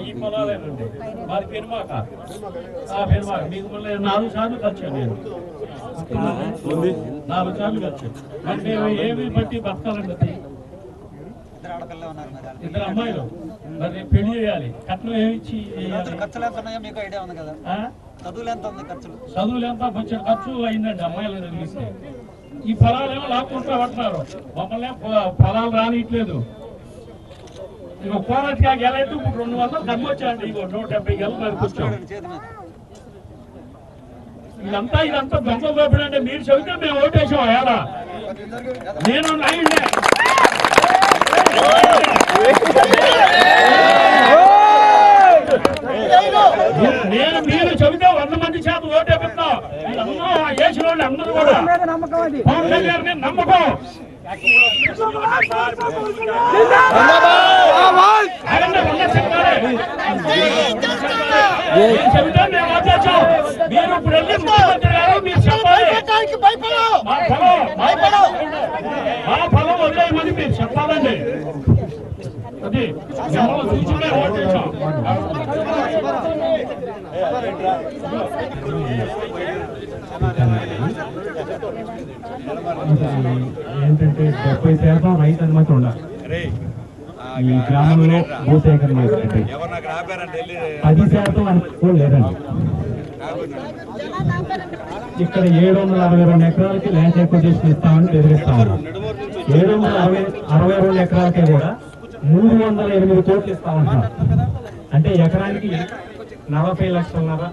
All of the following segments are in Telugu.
ఈ పొలాలేనండి మాది పెనుమాక. ఆ, పెనుమాక. మీకు మళ్ళీ నాలుగు సార్లు ఖర్చు నేను. నాలుగు సార్లు ఖర్చు మరి మేము ఏమి బట్టి బతకాలండి ఇద్దరు అమ్మాయిలు. మరి పెళ్ళి చేయాలి. కట్నం ఏమి ఇచ్చి చేయాలి? ఖర్చులు ఎంత ఉన్నాయో మీకు ఐడియా ఉంది కదా. ఆ? చదువులు ఎంత ఉంది ఖర్చులు? చదువులు ఎంత? కొంచెం ఖర్చు అయిందండి అమ్మాయిలను తెలిస్తే ఈ ఫలాలు ఏమో లాక్కుంటా పడుతున్నారు మమ్మల్ని ఫలాలు రానిట్లేదు ఇక ఎలా అయితే ఇప్పుడు రెండు వందలు తగ్గొచ్చాయండి ఇగో నూట డెబ్బై గెల మరి కూర్చోండి ఇదంతా ఇదంతా దొంగ దోపిడీ అంటే మీరు చెబితే మేము ఓటేసాం ఏడా నేను నైండే నేను మీరు చెబితే వంద మంది చేత ఓటేపిస్తాం వీళ్ళందరూ ఆ ఏసిన వాళ్ళు అందరూ నమ్మకం మేము ఓటేసాం మీరు ఇప్పుడు వెళ్ళి ముఖ్యమంత్రి గారు మీరు చెప్పాలి మా ఫలం మా ఫలం మా ఫలం వదిలేయమని మీరు చెప్పాలండి అది ఏంటంటే డెబ్బై శాతం రైతు అనుమతి ఉండాలి. ఈ గ్రామంలో భూసేకరణ చేసినట్టు పది శాతం అనుకో లేదండి. ఇక్కడ ఏడు వందల అరవై రెండు ఎకరాలకి ల్యాండ్ ఎక్విజిషన్ ఇస్తామని బెదిరిస్తా ఉన్నాం. ఏడు వందల అరవై అరవై రెండు ఎకరాలకి కూడా మూడు వందల ఎనిమిది కోట్లు ఇస్తామంటున్నారు. అంటే ఎకరానికి నలభై లక్షలన్నర. ఆ,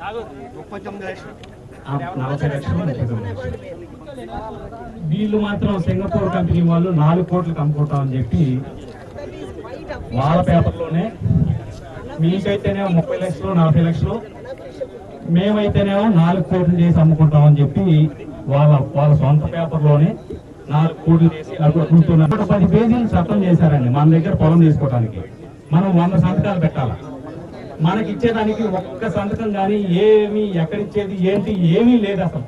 నలభై లక్షలు ముప్పై లక్షలు. వీళ్ళు మాత్రం సింగపూర్ కంపెనీ వాళ్ళు నాలుగు కోట్లకు అమ్ముకుంటామని చెప్పి వాళ్ళ పేపర్లోనే మీకైతేనేమో ముప్పై లక్షలు నలభై లక్షలు మేమైతేనేమో నాలుగు కోట్లు చేసి అమ్ముకుంటామని చెప్పి వాళ్ళ వాళ్ళ సొంత పేపర్లోనే నాలుగు కోట్లు చేసి అడుగుతున్నారు ఒక పది పేజీలు చట్టం చేశారండి మన దగ్గర పొలం తీసుకోవడానికి మనం వంద సంతకాలు పెట్టాలి మనకి ఇచ్చేదానికి ఒక్క సంతకం కానీ ఏమి ఎక్కడిచ్చేది ఏంటి ఏమీ లేదు అసలు.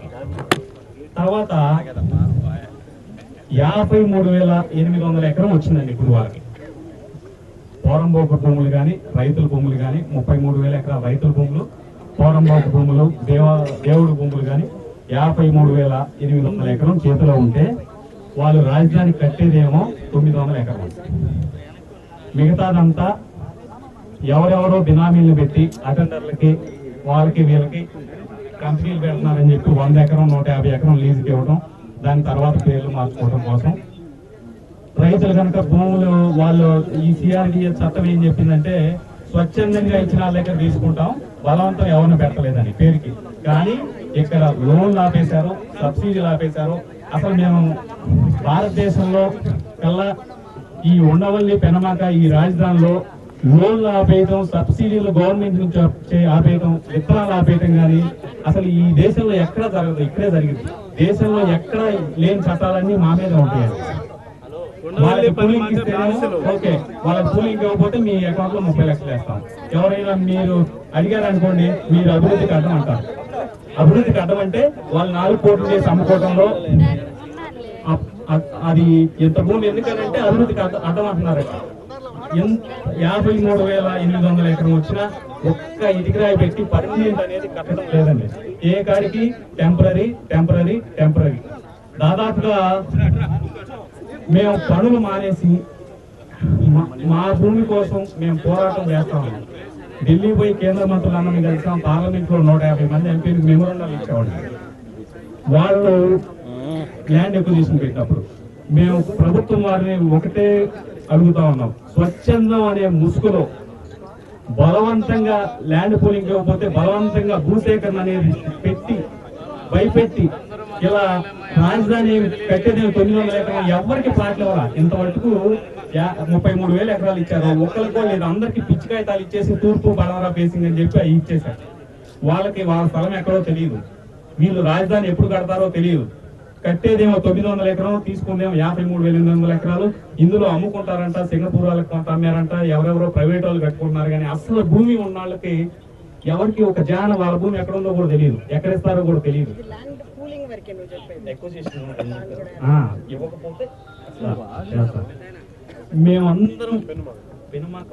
తర్వాత యాభై మూడు వేల ఎనిమిది వందల ఎకరం వచ్చిందండి ఇప్పుడు వాళ్ళకి పోరంబోక భూములు కానీ రైతుల భూములు కానీ ముప్పై మూడు వేల ఎకరాల రైతుల భూములు పోరంబోపు భూములు దేవ దేవుడు భూములు కానీ యాభై మూడు వేల ఎనిమిది వందల ఎకరం చేతిలో ఉంటే వాళ్ళు రాజధాని కట్టేదేమో తొమ్మిది వందల ఎకరం మిగతాదంతా ఎవరెవరో బినామీలు పెట్టి అటెండర్లకి వాళ్ళకి వీళ్ళకి కంపెనీలు పెడుతున్నారని చెప్పి వంద ఎకరం నూట యాభై ఎకరం లీజుకి ఇవ్వడం దాని తర్వాత పేర్లు మార్చుకోవడం కోసం. రైతులు కనుక భూములు వాళ్ళు ఈ సిఆర్డిఏ చట్టం ఏం చెప్పిందంటే స్వచ్ఛందంగా ఇచ్చిన వాళ్ళ దగ్గర తీసుకుంటాం బలవంతం ఎవరిని పెట్టలేదని పేరుకి. కానీ ఇక్కడ లోన్లు ఆపేశారు సబ్సిడీలు ఆపేశారు. అసలు మేము భారతదేశంలో కల్లా ఈ ఉండవల్లి పెనమాక ఈ రాజధానిలో లోన్లు ఆపేయటం సబ్సిడీలు గవర్నమెంట్ నుంచి ఆపేయటం విత్తనాలు ఆపేయటం కానీ అసలు ఈ దేశంలో ఎక్కడ జరగదు ఇక్కడే జరిగింది. దేశంలో ఎక్కడ లేని చట్టాలన్నీ మా మీద ఉంటాయి. వాళ్ళకి ఇస్తేనేమో ఓకే వాళ్ళకి కూలింగ్ ఇవ్వకపోతే మీ అకౌంట్లో ముప్పై లక్షలు వేస్తాం. ఎవరైనా మీరు అడిగారు అనుకోండి మీరు అభివృద్ధికి అడ్డం అంటారు. అభివృద్ధికి అడ్డం అంటే వాళ్ళు నాలుగు కోట్లు చేసి అమ్ముకోవడంలో అ- అ- అది ఇంత భూమి ఎందుకంటే అభివృద్ధికి అడ్డ- అంటున్నారు యాభై మూడు వేల ఎనిమిది వందల ఎకరం వచ్చినా ఒక్క ఇటుకరాయి పెట్టి పర్మనెంట్ అనేది కట్టడం లేదండి. ఏ కాడికి? Temporary temporary temporary. దాదాపుగా మేము పనులు మానేసి మా- మా భూమి కోసం మేము పోరాటం చేస్తాము ఢిల్లీ పోయి కేంద్ర మంత్రులందరినీ కలిసాం. పార్లమెంట్లో నూట యాభై మంది ఎంపీలు మెమోరండాలు ఇచ్చేవాళ్ళు. వాళ్ళు ల్యాండ్ ఎక్విజిషన్ పెట్టినప్పుడు మేము ప్రభుత్వం వారిని ఒకటే అడుగుతా ఉన్నాం. స్వచ్ఛందం అనే ముసుగులో బలవంతంగా ల్యాండ్ పూలింగ్ ఇవ్వకపోతే బలవంతంగా భూసేకరణ అనేది పెట్టి భయపెట్టి ఇలా రాజధాని కట్టేది తొమ్మిది వందల ఎకరాలు. ఎవరికి ప్లాట్లు ఇంతవరకు యా- ముప్పై మూడు వేల ఎకరాలు ఇచ్చారు. ఒక్కరికో లేదు. అందరికి పిచ్చి కాగితాలు ఇచ్చేసి తూర్పు బడవరా బేసింగ్ అని చెప్పి అవి ఇచ్చేశారు. వాళ్ళకి వాళ్ళ స్థలం ఎక్కడో తెలియదు. వీళ్ళు రాజధాని ఎప్పుడు కడతారో తెలియదు. కట్టేదేమో తొమ్మిది వందల ఎకరం తీసుకుందేమో యాభై మూడు వేల ఎనిమిది వందల ఎకరాలు. ఇందులో అమ్ముకుంటారంట సింగపూర్ వాళ్ళకి కొంత అమ్మారంట ఎవరెవరో ప్రైవేట్ వాళ్ళు కట్టుకుంటున్నారు కానీ అసలు భూమి ఉన్న వాళ్ళకి ఎవరికి ఒక జాన వాళ్ళ భూమి ఎక్కడ ఉందో కూడా తెలియదు. ఎక్కడ ఇస్తారో కూడా తెలియదు. మేమందరం పెనుమాక